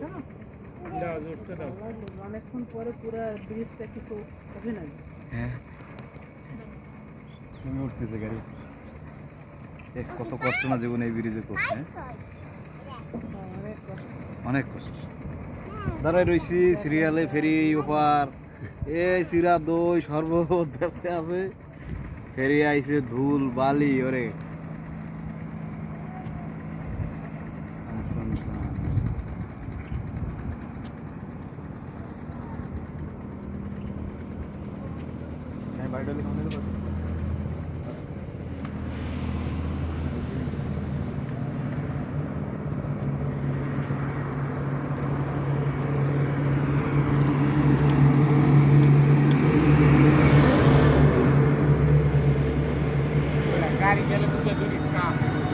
দাও অনেকক্ষণ পরে পুরো ব্রিজটা কিছু হবে না হ্যাঁ উঠতেছে গাড়ি। কত কষ্ট না জীবনে এই ব্রিজে করছে হ্যাঁ? অনেক কষ্ট। দাঁড়াই রইছি সিরিয়ালে ফেরি ওপার। এই সিরা দই শরবত ব্যস্ত আছে। ফেরি আইছে ধুল বালি ওরে। गाड़ी लिखाने तो बस। गाड़ी चले मुझे दूरी से काम